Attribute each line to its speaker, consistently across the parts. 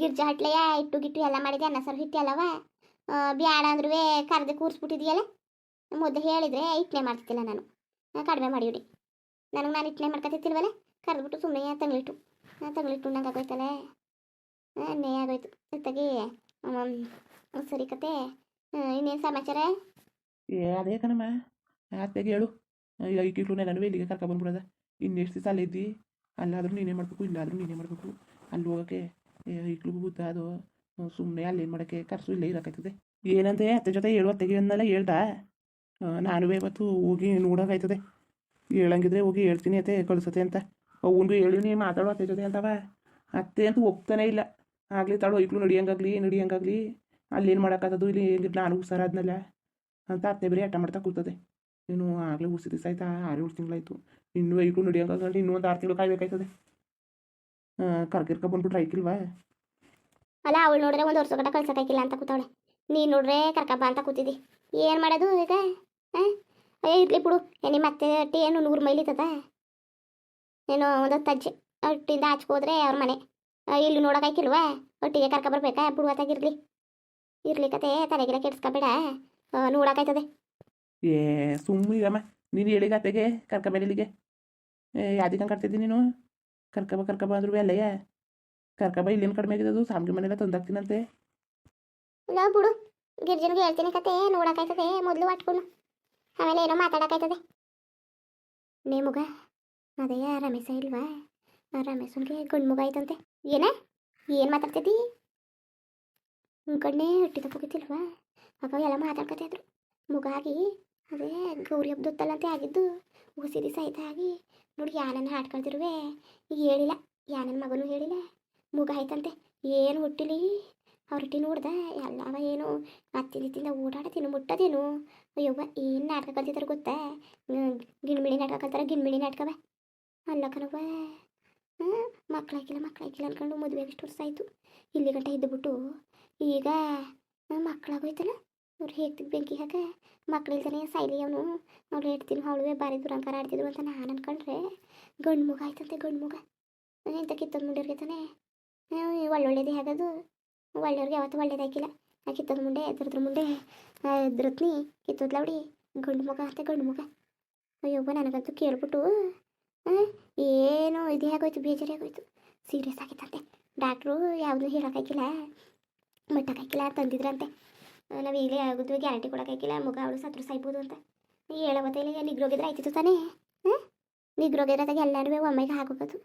Speaker 1: ಗಿರ್ಜಾ ಹಟ್ಲೆಯ ಇಟ್ಟು ಗಿಟ್ಟು ಎಲ್ಲ ಮಾಡಿದೆ, ಅನ್ನ ಸರ್ ಹಿಟ್ಟು ಅಲ್ಲವ? ಬ್ಯಾಡ ಅಂದ್ರೂ ಕರೆದು ಕೂರಿಸ್ಬಿಟ್ಟಿದೆಯಲ್ಲ? ಮುದ್ದೆ ಹೇಳಿದ್ರೆ ಇಟ್ನೆ ಮಾಡ್ತಿದ್ದಿಲ್ಲ ನಾನು. ಕಡಿಮೆ ಮಾಡಿಬಿಡಿ ನನಗೆ ನಾನು ಇಟ್ನೆ ಮಾಡ್ಕೊತಿತ್ತಿಲ್ವಲ್ಲ ಕರೆದ್ಬಿಟ್ಟು ಸುಮ್ಮನೆ ತಂಗ್ಳಿಟ್ಟು ತಂಗ್ಳಿಟ್ಟು ನಂಗೆ ಆಗೋಯ್ತಲ್ಲ? ನೇ ಆಗೋಯ್ತು. ಜೊತೆಗೆ ಸರಿ ಕತೆ. ಇನ್ನೇನು ಸಮಾಚಾರ?
Speaker 2: ಅದೇ ಕಣಮ್ಮ. ಅತ್ತೆಗೆ ಹೇಳು. ಈಗ ಈಗಿಟ್ಲು ನಡುವೆ ಇಲ್ಲಿಗೆ ಇನ್ನೆಷ್ಟು ಅಲ್ಲೇ ಇದ್ದಿ? ಅಲ್ಲಾದ್ರೂ ನೀನೇ ಮಾಡಬೇಕು, ಇಲ್ಲಾದ್ರೂ ನೀನೇ ಮಾಡಬೇಕು. ಅಲ್ಲಿ ಹೋಗೋಕ್ಕೆ ಈಗ್ಲೂ ಬುದ್ಧ ಅದು ಸುಮ್ಮನೆ ಅಲ್ಲೇನು ಮಾಡೋಕ್ಕೆ ಖರ್ಚು ಇಲ್ಲೇ ಇರೋಕ್ಕಾಯ್ತದೆ ಏನಂತೆ, ಅತ್ತೆ ಜೊತೆ ಹೇಳುವ ಅಂದಲ್ಲ ಹೇಳ್ದ? ನಾನು ಇವತ್ತು ಹೋಗಿ ನೋಡೋಕ್ಕಾಯ್ತದೆ ಹೇಳಂಗಿದ್ರೆ ಹೋಗಿ ಹೇಳ್ತೀನಿ ಅತ್ತೆ, ಕಳ್ಸತ್ತೆ ಅಂತ. ಅವನಿಗೂ ಹೇಳಿನಿ ಮಾತಾಡೋ ಅತ್ತೆ ಜೊತೆ ಅಂತವ. ಅತ್ತೆ ಅಂತೂ ಒಪ್ತಾನೆ ಇಲ್ಲ. ಆಗಲಿ ತಾಳು ಈಗ್ಲೂ ನಡಿಯಂಗಾಗ್ಲಿ ನಡಿಯಂಗಾಗ್ಲಿ, ಅಲ್ಲೇನು ಮಾಡೋಕ್ಕಾಗದು ಇಲ್ಲಿ ಹೆಂಗಿರ್ಲಿ ನಾನು ಹುಷಾರಾದ್ನಲ್ಲ ಅಂತ ಅತ್ತೆ ಬರೀ ಆಟ ಮಾಡ್ತಾ ಕೂತದೆ. ಇನ್ನು ಆಗಲೇ ಉಸಿ ದಿವಸ ಆಯ್ತಾ ಆರು ಏಳು ತಿಂಗಳಾಯ್ತು. ಇನ್ನೂ ಐಕ್ಳು ನಡಿಯಂಗಾಗಲಿ ಇನ್ನೂ ಒಂದು ಆರು ತಿಂಗಳು ಕಾಯ್ಬೇಕಾಯ್ತದೆ. ಕರ್ಕಿರ್ಕ ಬಂದ್ಬಿಟ್ರೆ ಐಕಿಲ್ವಾ
Speaker 1: ಅಲ್ಲ ಅವಳು ನೋಡ್ರೆ ಒಂದು ವರ್ಷ ಗಂಟ ಕಳ್ಸೋಕ್ಕಾಗಿಲ್ಲ ಅಂತ ಕೂತವಳೆ. ನೀನು ನೋಡ್ರೆ ಕರ್ಕಬ್ಬ ಅಂತ ಕೂತಿದ್ದಿ. ಏನು ಮಾಡೋದು ಈಗ? ಅಯ್ಯ ಇರ್ಲಿ ಬಿಡು. ಏನಿ ಮತ್ತೆ ಅತ್ತೆ ಅಟ್ಟಿ ಏನು ನೂರು ಮೈಲಿ ತದ ಏನೋ ಒಂದು ತಜ್ಜೆ ಅಟ್ಟಿಂದ ಹಚ್ಕೋದ್ರೆ ಅವ್ರ ಮನೆ. ಇಲ್ಲಿ ನೋಡೋಕ್ಕಾಗಿಲ್ವಾ ಒಟ್ಟಿಗೆ ಕರ್ಕ ಬರ್ಬೇಕಾ? ಬಿಡುವತ್ತಾಗಿರ್ಲಿ ಇರ್ಲಿ. ಕತೆ ತಲೆಗಿರ ಕೆಡ್ಸ್ಕೊಬೇಡ. ಐತದೆ
Speaker 2: ಏ ಸುಮ್ಮನೆ ನೀನು ಹೇಳಿಗ ಅತ್ತೆಗೆ ಮೇಲೆ ಇಲ್ಲಿಗೆ ಯಾವ್ದಕ್ಕೆ ಕರ್ತಿದ್ದಿ ನೀನು? ಕರ್ಕಬ ಕರ್ಕಬ ಅಂದ್ರೂ ಅಲ್ಲಯ್ಯ ಕರ್ಕಬ ಇಲ್ಲೇನು ಕಡಿಮೆ ಆಗಿದ್ದು ಸಾಮ್ಗೆ ಮನೆಲ್ಲ ತಂದಾಕ್ತೀನಂತೆ.
Speaker 1: ಇಲ್ಲ ಬಿಡು ಗಿರ್ಜನ್ಗೆ ಹೇಳ್ತೀನಿ ಕತೆ ನೋಡಕ್ಕಾಯ್ತದೆ ಮೊದಲು ಒಟ್ಕೊಂಡು ಆಮೇಲೆ ಏನೋ ಮಾತಾಡಕ್ಕಾಯ್ತದೆ. ನೇ ಮುಗ ಅದೇ ರಮೇಶ ಇಲ್ವಾ? ರಮೇಶನ್ಗೆ ಗಂಡು ಮುಗ ಆಯ್ತಂತೆ. ಏನ? ಏನು ಮಾತಾಡ್ತಿದ್ದಿ? ಕಣ್ಣೇ ಹುಟ್ಟಿದ ಹೋಗಿದ್ದಿಲ್ವಾ ಆಗ ಎಲ್ಲ ಮಾತಾಡ್ಕೊತಾ ಇದ್ರು ಮುಗ ಆಗಿ ಅದೇ ಗೌರಿ ಹಬ್ಬದೊತ್ತಲ್ಲಂತೆ ಆಗಿದ್ದು ಹುಸಿ ಸಹಿತ ಆಗಿ ನೋಡಿ ಯಾನನ್ನ ಹಾಡ್ಕೊಳ್ತಿರುವೆ. ಹೇಳಿಲ್ಲ ಯಾನನ್ನ ಮಗನೂ ಹೇಳಿಲ್ಲ. ಮುಗ ಆಯ್ತಂತೆ, ಏನು ಹುಟ್ಟಿಲಿ? ಹೊರಟಿ ನೋಡ್ದ ಎಲ್ಲವ ಏನು ಅತ್ತಿನಿತ್ತಿಂದ ಓಡಾಡತೇನು ಮುಟ್ಟದೇನು ಅಯ್ಯವ್ವ, ಏನು ನಾಟಕ ಕಲ್ತಿದ್ದಾರೆ ಗೊತ್ತಾ? ಗಿಣ್ಮಿಣಿ ನಾಟಕ ಕಲ್ತಾರ, ಗಿಣ್ಮಿಣಿ ನಾಟಕವ? ಅಲ್ಲ ಕಣವ್ವ. ಹ್ಞೂ ಮಕ್ಕಳಾಗಿಲ್ಲ ಮಕ್ಕಳಾಗಿಲ್ಲ ಅನ್ಕೊಂಡು ಮದುವೆ ಇಷ್ಟು ವರ್ಷ ಆಯಿತು. ಇಲ್ಲಿ ಗಂಟ ಇದ್ದುಬಿಟ್ಟು ಈಗ ಮಕ್ಕಳಾಗೋಯ್ತಲ್ಲ ಅವ್ರು ಹೇಗ್ತಿಗೆ ಬೆಂಕಿ ಹಾಕ. ಮಕ್ಕಳಿಲ್ದನೆ ಸೈಲಿ ಅವನು? ಅವ್ರು ಹೇಳ್ತೀನಿ ಅವಳುವೆ ಬಾರಿ ದುರಂಕಾರ ಆಡ್ತಿದ್ರು ಅಂತ ನಾನು ಅನ್ಕೊಂಡ್ರೆ. ಗಂಡು ಮುಗ ಆಯ್ತಂತೆ, ಗಂಡು ಮುಗ. ಎಂತ ಕಿತ್ತದ ಮುಂಡಿರ್ಗೆ ತಾನೆ? ಒಳ್ಳೊಳ್ಳೇದೇ ಆಗೋದು. ಒಳ್ಳೆಯವ್ರಿಗೆ ಯಾವತ್ತೂ ಒಳ್ಳೇದಾಗಿಲ್ಲ ಆ ಕಿತ್ತದ ಮುಂಡೆ, ಎದ್ರದ್ರ ಮುಂಡೆ. ಎದ್ರತ್ನಿ ಕಿತ್ತದ ಅವಡಿ ಗಂಡು ಮುಗ ಅಂತ, ಗಂಡು ಮುಗ. ಅಯ್ಯೋ ನನಗಂತೂ ಕೇಳ್ಬಿಟ್ಟು ಏನು ಇದೇ ಆಗೋಯ್ತು, ಬೇಜಾರೇ ಆಗೋಯ್ತು. ಸೀರಿಯಸ್ ಆಗಿತ್ತಂತೆ. ಡಾಕ್ಟ್ರು ಯಾವುದೂ ಹೇಳೋಕ್ಕಾಗಿಲ್ಲ ಮಟ್ಟಕ್ಕಾಗಿಲ್ಲ ತಂದಿದ್ರಂತೆ. ನಾವು ಈಗಲೇ ಆಗೋದು, ಗ್ಯಾರಂಟಿ ಕೊಡೋಕ್ಕಾಗಿಲ್ಲ ಮಗ ಅವಳು ಸತ್ರು ಸಾಯ್ಬೋದು ಅಂತ. ಹೇಳೋವತ್ತೆ ಇಲ್ಲ ನಿಗ್ರೋಗಿದ್ರೆ ಆಯ್ತಿತ್ತು ತಾನೇ? ಹಾಂ ನಿಗ್ರೋಗಿದ್ರಾಗ ಎಲ್ಲರೂ ಒಮ್ಮೆಗೆ ಹಾಕೋಗೋದು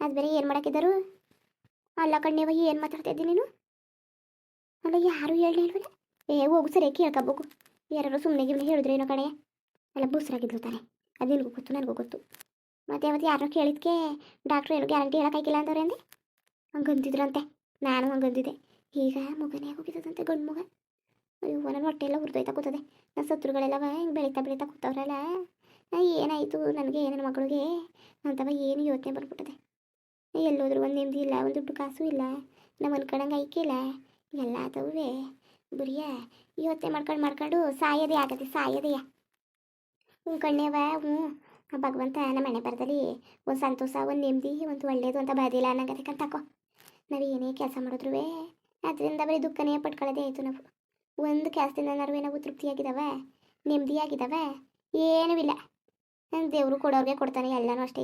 Speaker 1: ಅದು ಬೇರೆ ಏನು ಮಾಡೋಕ್ಕಿದ್ದರು ಅಲ್ಲ ಕಣ್ಣೇವ ಏನು ಮಾತಾಡ್ತಾ ನೀನು? ಅಲ್ಲ, ಯಾರು ಹೇಳಲಿಲ್ವಲ್ಲ ಏ, ಹೋಗು ಸರಿ, ಕೇಳ್ಕೋಬೇಕು. ಯಾರು ಸುಮ್ಮನೆ ಗಿಮ್ಮನೆ ಹೇಳಿದ್ರೇನೋ ಕಡೆ ಅಲ್ಲ, ಬುಸ್ರಾಗಿದ್ಲು ತಾನೆ. ಅದು ನಿನಗೂ ಗೊತ್ತು, ನನಗೂ ಗೊತ್ತು. ಮತ್ತೆ ಅವತ್ತು ಯಾರೋ ಕೇಳಿದ್ಕೆ ಡಾಕ್ಟ್ರು ಏನು ಗ್ಯಾರಂಟಿ ಹೇಳೋಕ್ಕಾಗಿಲ್ಲ ಅಂತವ್ರೆ ಅಂದೆ? ಹಂಗಂತಿದ್ರಂತೆ ನಾನು ಹಂಗಂದಿದ್ದೆ. ಈಗ ಮಗನೇ ಹೋಗಿದ್ದದಂತೆ ಗಂಡು ಮಗ ಅಯ್ಯೋ, ನನ್ನ ಹೊಟ್ಟೆ ಎಲ್ಲ ಹುರಿದೋಯ್ತಾ ಕೂತದೆ. ನನ್ನ ಸತ್ರುಗಳೆಲ್ಲವ ಹಿಂಗೆ ಬೆಳೀತಾ ಬೆಳೀತಾ ಕೂತವ್ರಲ್ಲ. ಏನಾಯಿತು ನನಗೆ, ನನ್ನ ಮಗಳಿಗೆ? ಅಂತವ ಏನು ಯೋಚನೆ ಬಂದ್ಬಿಟ್ಟದೆ. ಎಲ್ಲೋದ್ರು ಒಂದು ನೆಮ್ಮದಿ ಇಲ್ಲ, ಒಂದು ದುಡ್ಡು ಕಾಸು ಇಲ್ಲ. ನಮ್ಮ ಅನ್ಕೊಂಡಂಗೆ ಐಕಿಲ್ಲ ಎಲ್ಲ ಅದವೇ ಬುರಿಯ, ಯೋಚನೆ ಮಾಡ್ಕೊಂಡು ಮಾಡ್ಕೊಂಡು ಸಾಯೋದೇ ಆಗತ್ತೆ ಸಾಯೋದೆಯ ಹ್ಞೂ ಕಣ್ಣೇವ ಹ್ಞೂ. ಭಗವಂತ ನಮ್ಮ ಮನೆ ಬರದಲ್ಲಿ ಒಂದು ಸಂತೋಷ, ಒಂದು ನೆಮ್ಮದಿ, ಒಂದು ಒಳ್ಳೇದು ಅಂತ ಅನ್ನಂಗತ್ತೆ ಕಂತಾಕೋ ನಾವು ಏನೇ ಕೆಲಸ ಮಾಡಿದ್ರು ಅದರಿಂದ ಬರೀ ದುಃಖನೇ ಪಟ್ಕೊಳ್ಳೋದೇ ಆಯಿತು ನಾವು. ಒಂದು ಕೆಲಸದಿಂದ ನಡುವೆ ತೃಪ್ತಿಯಾಗಿದ್ದಾವೆ ನೆಮ್ಮದಿ ನೆಮ್ಮದಿಯಾಗಿದ್ದಾವ, ಏನೂ ಇಲ್ಲ. ನಾನು ದೇವರು ಕೊಡೋರಿಗೆ ಕೊಡ್ತಾನೆ, ಎಲ್ಲನೂ ಅಷ್ಟೇ.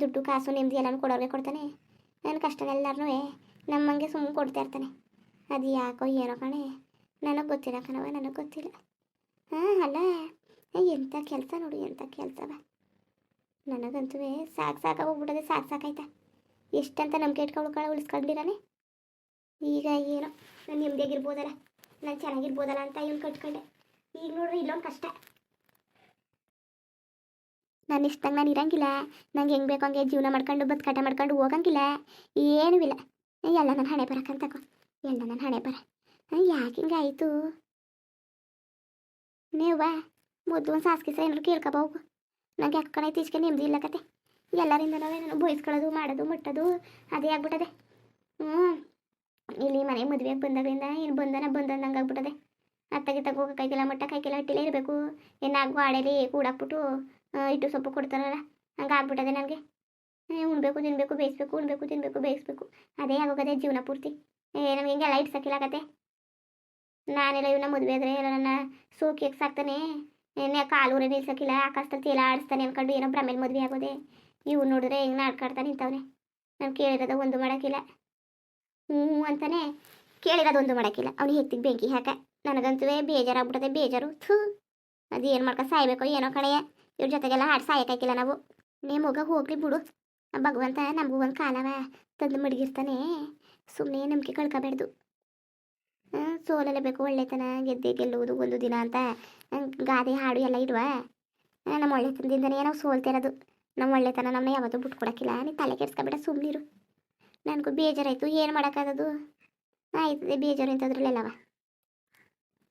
Speaker 1: ದುಡ್ಡು, ಕಾಸು, ನೆಮ್ಮದಿ ಎಲ್ಲನೂ ಕೊಡೋರಿಗೆ ಕೊಡ್ತಾನೆ. ನನ್ನ ಕಷ್ಟನೆಲ್ಲರೂ ನಮ್ಮಂಗೆ ಸುಮ್ಮನೆ ಕೊಡ್ತಾ ಇರ್ತಾನೆ. ಅದು ಯಾಕೋ ಏನೋ ಕಣೆ. ನನಗೆ ಗೊತ್ತಿಲ್ಲ ಕಣವ ನನಗೆ ಗೊತ್ತಿಲ್ಲ. ಹಾಂ ಅಲ್ಲ ಎಂಥ ಕೆಲಸ ನೋಡಿ ಎಂಥ ಕೆಲಸವ. ನನಗಂತೂ ಸಾಕು ಸಾಕಾಗ ಹೋಗ್ಬಿಟ್ಟದೆ ಸಾಕು ಸಾಕಾಯ್ತಾ ಎಷ್ಟಂತ ಇಟ್ಕೊಂಡು ಕಳೆ ಉಳಿಸ್ಕೊಂಡಿರಾನೆ. ಈಗ ಏನೋ, ನಾನು ನೆಮ್ಮದಿಯಾಗಿರ್ಬೋದಲ್ಲ. ನಾನು ಚೆನ್ನಾಗಿರ್ಬೋದಲ್ಲ ಅಂತ ಇವ್ನು ಕಟ್ಕೊಂಡೆ. ಈಗ ನೋಡ್ರಿ ಇಲ್ಲೊಂದು ಕಷ್ಟ. ನಾನು ಇಷ್ಟಂಗೆ ನಾನು ಇರಂಗಿಲ್ಲ. ನಂಗೆ ಹೆಂಗೆ ಬೇಕು ಹಂಗೆ ಜೀವನ ಮಾಡ್ಕೊಂಡು, ಬದುಕಾಟ ಮಾಡ್ಕೊಂಡು ಹೋಗಂಗಿಲ್ಲ. ಏನೂ ಇಲ್ಲ. ಎಲ್ಲ ನನ್ನ ಹಣೆ ಬರಕ್ಕಂತಕೋ ಎಲ್ಲ ನನ್ನ ಹಣೆ ಬರ ಯಾಕೆ ಹಿಂಗಾಯಿತು ನೀವ ಮೊದಲು ಒಂದು ಸಾಸ್ಕಿಸ ಏನಾರು ಕೇಳ್ಕೊಬ ಹೋಗು ನಂಗೆ ಯಾಕೆ ಈಚೆಗೆ ನೆಮ್ಮದಿ ಇಲ್ಲ ಕತೆ. ಎಲ್ಲರಿಂದ ನಾನು ಬಯಸ್ಕೊಳ್ಳೋದು ಮಾಡೋದು, ಮುಟ್ಟೋದು, ಅದೇ ಆಗ್ಬಿಟ್ಟದೆ. ಹ್ಞೂ ಇಲ್ಲಿ ಮನೆ ಮದುವೆಗೆ ಬಂದಾಗಲಿಂದ ಏನು ಬಂದನ ಬಂದಂಗೆ ಆಗ್ಬಿಟ್ಟದೆ. ಅತ್ತಗೆ ಮಟ್ಟ, ಕೈಗೆಲ್ಲ ಹಟ್ಟಿಲೇ ಇರಬೇಕು. ಏನಾಗುವ ಆಡೇಲಿ ಕೂಡಾಕ್ಬಿಟ್ಟು ಇಟ್ಟು ಸೊಪ್ಪು ಕೊಡ್ತಾರಲ್ಲ, ಹಂಗೆ ಆಗ್ಬಿಟ್ಟದೆ ನನಗೆ. ಉಣ್ಬೇಕು, ತಿನ್ಬೇಕು, ಬೇಯಿಸ್ಬೇಕು, ಉಣ್ಬೇಕು, ತಿನ್ಬೇಕು, ಬೇಯಿಸ್ಬೇಕು. ಅದೇ ಆಗೋಗದೆ ಜೀವನ ಪೂರ್ತಿ. ಏ, ನಮ್ಗೆ ಹಿಂಗೆಲ್ಲ ಇಡ್ಸಕ್ಕಿಲ್ಲಾಗತ್ತೆ ನಾನೆಲ್ಲ ಇವನ್ನ ಮದುವೆ ಆದರೆ ಎಲ್ಲ ನನ್ನ ಸೋಕಿ ಸಾಕ್ತಾನೆ ಏನೇ ಕಾಲೂರೆ ನಿಲ್ಸಕ್ಕಿಲ್ಲ ಆಕಾಶದಲ್ಲಿ ತೇಲ ಆಡಿಸ್ತಾನೆ ಅನ್ಕೊಂಡು ಏನೋ ಭ್ರಮೇಲೆ ಮದುವೆ ಆಗೋದೆ. ಇವು ನೋಡಿದ್ರೆ ಹೆಂಗೆ ನಾಡ್ಕಾಡ್ತಾನೆ ನಿಂತವನೆ. ನಾನು ಕೇಳಿರೋದು ಒಂದು ಮಾಡೋಕ್ಕಿಲ್ಲ. ಹ್ಞೂ ಅಂತಾನೆ ಕೇಳಿರೋದೊಂದು ಮಾಡೋಕ್ಕಿಲ್ಲ. ಅವ್ನು ಹೆತ್ತಿಗೆ ಬೆಂಕಿ ಹಾಕ. ನನಗಂತೂ ಬೇಜಾರಾಗ್ಬಿಟ್ಟದೆ, ಬೇಜಾರು. ಥೂ, ಅದು ಏನು ಮಾಡ್ಕೊ ಸಾಯ್ಬೇಕೋ ಏನೋ ಕಣೆಯ ಇವ್ರ ಜೊತೆಗೆಲ್ಲ ಹಾಡು ಸಾಯಕ್ಕಾಕಿಲ್ಲ ನಾವು. ನೇ ಮಗ ಹೋಗ್ಲಿ ಬಿಡು. ಭಗವಂತ ನಮಗೂ ಒಂದು ಕಾಲವ ತಂದು ಮಡಗಿರ್ತಾನೆ. ಸುಮ್ಮನೆ ನಂಬಿಕೆ ಕಳ್ಕೊಬೇಡ್ದು. ಸೋಲಲೇಬೇಕು ಒಳ್ಳೆತನ, ಗೆದ್ದೆ, ಗೆಲ್ಲುವುದು ಒಂದು ದಿನ ಅಂತ. ಗಾದೆ, ಹಾಡು ಎಲ್ಲ ಇಡುವ? ನಮ್ಮ ಒಳ್ಳೆತನದಿಂದನೇ ನಾವು ಸೋಲ್ತಿರೋದು ನಮ್ಮ ಒಳ್ಳೆತನ ನಮ್ಮನ್ನ ಯಾವತ್ತೂ ಬಿಟ್ಕೊಡಕ್ಕಿಲ್ಲ. ನೀ ತಲೆ ಕೆಡ್ಸ್ಕೊಬೇಡ ಸುಮ್ಮನಿರು ನನಗೂ ಬೇಜಾರಾಯಿತು. ಏನು ಮಾಡೋಕ್ಕಾಗೋದು? ಆಯ್ತದೆ, ಬೇಜಾರು ಇಂಥದ್ರಲ್ಲೆಲ್ಲವ.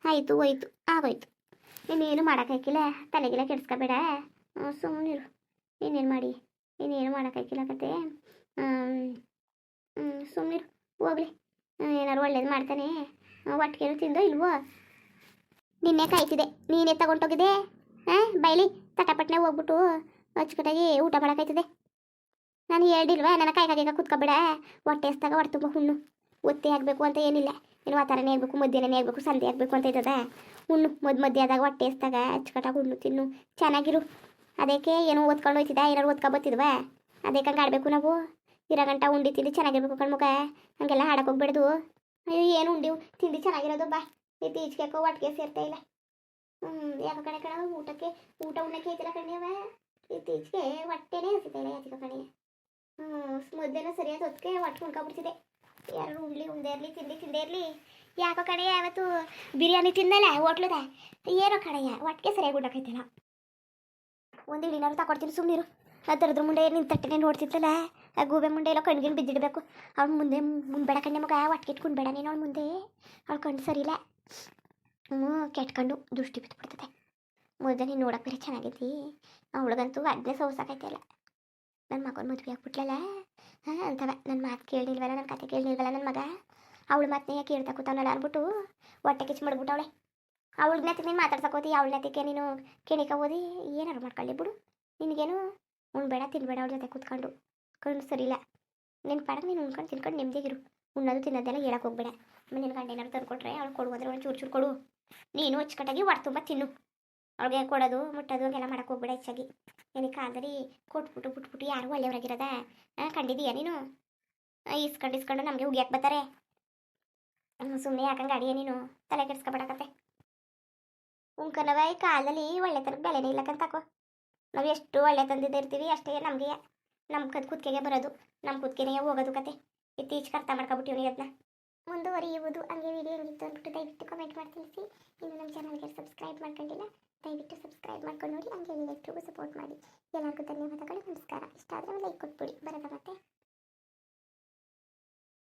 Speaker 1: ಆಯಿತು, ಹೋಯ್ತು, ಆಗೋಯ್ತು. ಇನ್ನೇನು ಮಾಡೋಕ್ಕಾಗಿಲ್ಲ ತಲೆಗೆಲ್ಲ ಕೆಡ್ಸ್ಕೊಬೇಡ. ಸುಮ್ಮನಿರು ಇನ್ನೇನು ಮಾಡಿ? ಇನ್ನೇನು ಮಾಡೋಕ್ಕಾಗಿಲ್ಲ ಕತೆ. ಸುಮ್ಮನಿರು ಹೋಗ್ಲಿ. ಏನಾದ್ರು ಒಳ್ಳೇದು ಮಾಡ್ತಾನೆ. ಒಟ್ಟಿಗೆ ತಿಂದೋ ಇಲ್ವೋ? ನಿನ್ನೆ ಕಾಯ್ತಿದೆ ನೀನೇ ತಗೊಂಡೋಗಿದೆ ಹಾಂ, ಬೈಲಿ, ತಟಪಟ್ನೆ ಹೋಗ್ಬಿಟ್ಟು ಅಚ್ಚುಕಟ್ಟಾಗಿ ಊಟ ಮಾಡೋಕ್ಕಾಯ್ತದೆ. ನಾನು ಹೇಳಿಲ್ವ? ನನ್ನ ಕೈ ಕಾಗೆ ಕುತ್ಕೊಬೇಡ. ಹೊಟ್ಟೆ ಹಸ್ದಾಗ ಹೊಟ್ಟೆ ತುಂಬ ಹುಣ್ಣು. ಒತ್ತೆ ಆಗಬೇಕು ಅಂತ ಏನಿಲ್ಲ. ಏನು ವಾತಾವರಣ ಆಗಬೇಕು ಮಧ್ಯಾಹ್ನ ಆಗಬೇಕು ಸಂಧೆ ಆಗಬೇಕು ಅಂತ ಇದ್ದದ. ಹುಣ್ಣು. ಮದ್ ಮಧ್ಯ ಆದಾಗ ಹೊಟ್ಟೆ ಎಸ್ದಾಗ ಅಚ್ಚುಕಟ್ಟಾಗಿ ಹುಣ್ಣು ತಿನ್ನು. ಚೆನ್ನಾಗಿರು. ಅದಕ್ಕೆ ಏನೋ ಓದ್ಕೊಂಡು ಹೋಯ್ತಿದ್ದ ಏನಾರು ಓದ್ಕೊ ಬತ್ತಿದ್ವಾ ಅದಕ್ಕೆ ಹಂಗೆ ಆಡಬೇಕು ನಾವು. ಇರೋ ಗಂಟ ಉಂಡಿ ತಿಂದು ಚೆನ್ನಾಗಿರ್ಬೇಕು ಕಣ್ಮುಖ ಹಂಗೆಲ್ಲ ಹಾಡಕ್ಕೆ ಹೋಗ್ಬೇಡ್ದು. ಅಯ್ಯೋ, ಏನು ಉಂಡಿವು ತಿಂದು ಚೆನ್ನಾಗಿರೋದು ಬಾ. ಇತ್ತೀಚೆಗೆ ಒಟ್ಟಿಗೆ ಸೇರ್ತಾ ಇಲ್ಲ. ಹ್ಞೂ ಯಾಕೋ ಕಣೆ ಕಣ, ಊಟಕ್ಕೆ, ಊಟ ಉಣ್ಣಕ್ಕೆ ಐತಿಲ್ಲ ಕಣ್ಣಿಯವ ಇತ್ತೀಚೆಗೆ ಹೊಟ್ಟೆನೇ ಹಸಿತಾ ಇಲ್ಲ ಯಾತಿಕ ಕಣೆ. ಸರಿಯಾಗಿ ಸರಿಯಾದ ಹೊತ್ತಿಗೆ ಹೊಟ್ಟೆ ಉಣ್ಕೊಬಿಡ್ತಿದೆ. ಯಾರು ಉಳ್ಳಿ ಉಂದೇ ಇರಲಿ, ತಿಂಡಿ ತಿಂದೇ ಇರಲಿ. ಯಾಕೋ ಕಡೆಯ ಯಾವತ್ತು ಬಿರಿಯಾನಿ ತಿಂದಲ್ಲ ಹೋಟ್ಲದ? ಏನೋ ಕಡೆಯ ಒಟ್ಟಿಗೆ ಸರಿಯಾಗಿ ಊಟಕ್ಕೈತಿಲ್ಲ ಒಂದು ಇಳಿನಾರು ತಗೊಡ್ತೀನಿ ಸುಮ್ಮನಿರು ಆ ದರದ್ರ ಮುಂಡೆ ನಿನ್ನ ತಟ್ಟೆ ನೋಡ್ತಿದ್ದಲ್ಲ ಆ ಗೂಬೆ ಮುಂಡೆ ಎಲ್ಲ ಕಣ್ಗಿನ ಬಿದ್ದಿಡಬೇಕು. ಅವ್ಳು ಮುಂದೆ ಬೇಡ ಕಣ್ಣೆ ಮಗ ಒಟ್ಟಿಗೆ ಇಟ್ಕೊಂಡ್ಬೇಡ ನೀನು ಅವ್ನು ಮುಂದೆ. ಅವ್ಳು ಕಣ್ಣು ಸರಿಯಿಲ್ಲ ಹ್ಞೂ ಕೆಟ್ಕೊಂಡು ದೃಷ್ಟಿ ಬಿದ್ದುಬಿಡ್ತದೆ ಮೊದಲು ನೀನು ನೋಡಕ್ಕೆ ಬೇರೆ ಚೆನ್ನಾಗೈತಿ ಅವಳಿಗಂತೂ ಅದನ್ನೇ ಸೋಸಾಕೈತಿಲ್ಲ ನನ್ನ ಮಗನ ಮದುವೆ ಆಗ್ಬಿಟ್ಲಲ್ಲ? ಹಾಂ, ಅಂತವ. ನನ್ನ ಮಾತು ಕೇಳಿಲ್ವಲ್ಲ ನನ್ನ ಕತೆ ಕೇಳಿಲ್ವಲ್ಲ ನನ್ನ ಮಗ? ಅವಳು ಮತ್ತೆ ಯಾಕೆ ಕೇಳ್ತಾ ಕೂತಾವನಲ್ಲ ಅಂದ್ಬಿಟ್ಟು ಹೊಟ್ಟೆ ಕಿಚ್ಚು ಮಾಡ್ಬಿಟ್ಟವಳೆ ಅವಳು. ನೆತ್ತಿಗೆ ನೀನು ಮಾತಾಡ್ಸಕೋತಿ ಅವಳ ನೆತ್ತಿಗೆ ನೀನು ಕೆಣಿಕ ಓದಿ ಏನಾರು ಮಾಡ್ಕೊಳ್ಳಿ ಬಿಡು. ನಿನಗೇನು ಉಣ್ಬೇಡ, ತಿನ್ಬೇಡ ಅವಳ ಜೊತೆ ಕೂತ್ಕೊಂಡು. ಕಣ್ಣು ಸರಿಯಿಲ್ಲ ನಿನ್ನ ಪಾಡಕ್ಕೆ ನೀನು ಉಣ್ಕೊಂಡು, ತಿನ್ಕೊಂಡು ನೆಮ್ಮದಿಗಿರು ಉಣ್ಣೋದು, ತಿನ್ನೋದೆಲ್ಲ ಹೇಳಕ್ಕೆ ಹೋಗ್ಬೇಡ. ಆಮೇಲೆ ನಿನ್ನ ಗಂಡ ಏನಾರು ತಂದ್ಕೊಟ್ರೆ, ಅವಳು ಕೊಡುವುದ್ರೆ ಒಂದು ಚೂರು ಚೂರು ಕೊಡು. ನೀನು ಅಚ್ಚುಕಟ್ಟಾಗಿ ಹೊಟ್ಟೆ ತುಂಬ ತಿನ್ನು. ಅವ್ಳಿಗೆ ಕೊಡೋದು? ಮುಟ್ಟೋದು ಹಂಗೆಲ್ಲ ಮಾಡೋಕೆ ಹೋಗ್ಬೇಡ ಹೆಚ್ಚಾಗಿ. ಏನಕ್ಕೆ ಆದ್ರಿ ಕೊಟ್ಬಿಟ್ಟು ಬಿಟ್ಬಿಟ್ಟು ಯಾರು ಒಳ್ಳೆಯವ್ರಾಗಿರೋದ? ಕಂಡಿದೀಯ ನೀನು? ಇಸ್ಕೊಂಡು ಇಸ್ಕೊಂಡು ನಮಗೆ ಉಗಿಯಕ್ಕೆ ಬರ್ತಾರೆ. ಸುಮ್ಮನೆ ಯಾಕಂಗೆ ಅಡಿಯ ನೀನು? ತಲೆ ಕೆಡ್ಸ್ಕೊಬೇಡಕತ್ತೆ. ಉಂಕನವ ಈ ಕಾಲದಲ್ಲಿ ಒಳ್ಳೆತನಕ್ಕೆ ಬೆಲೆನೇ ಇಲ್ಲಕ್ಕಂತಕೋ ನಾವು ಎಷ್ಟು ಒಳ್ಳೆ ತಂದಿದ್ದ ಇರ್ತೀವಿ, ಅಷ್ಟೇ ನಮಗೆ ನಮ್ಮ ಕದ್ ಕುತ್ತಿಗೆಗೆ ಬರೋದು ನಮ್ಮ ಕುತ್ತಿಗೆಗೆ ಹೋಗೋದು ಕತೆ. ಇತ್ತೀಚೆಗೆ ಅರ್ಥ ಮಾಡ್ಕೊಬಿಟ್ಟಿವ್ನಿ ಅದನ್ನ ಮುಂದುವರಿಯುವುದು, ಹಂಗೆ ವಿಡಿಯೋ ಹೆಂಗಿತ್ತು ಅಂದ್ಬಿಟ್ಟು ದಯವಿಟ್ಟು ಕಮೆಂಟ್ ಮಾಡಿ ತಿಳಿಸಿ ಇನ್ನು ನಮ್ಮ ಚಾನಲ್ಗೆ ಸಬ್ಸ್ಕ್ರೈಬ್ ಮಾಡ್ಕೊಂಡಿಲ್ಲ ದಯವಿಟ್ಟು ಸಬ್ಸ್ಕ್ರೈಬ್ ಮಾಡ್ಕೊಂಡು ನೋಡಿ, ಹಂಗೆ ಎಲ್ಲರಿಗೂ ಸಪೋರ್ಟ್ ಮಾಡಿ. ಎಲ್ಲರಿಗೂ ಧನ್ಯವಾದಗಳು, ನಮಸ್ಕಾರ. ಇಷ್ಟ ಆದರೆ ಲೈಕ್ ಕೊಟ್ಬಿಡಿ. ಬರೋದ ಮತ್ತೆ.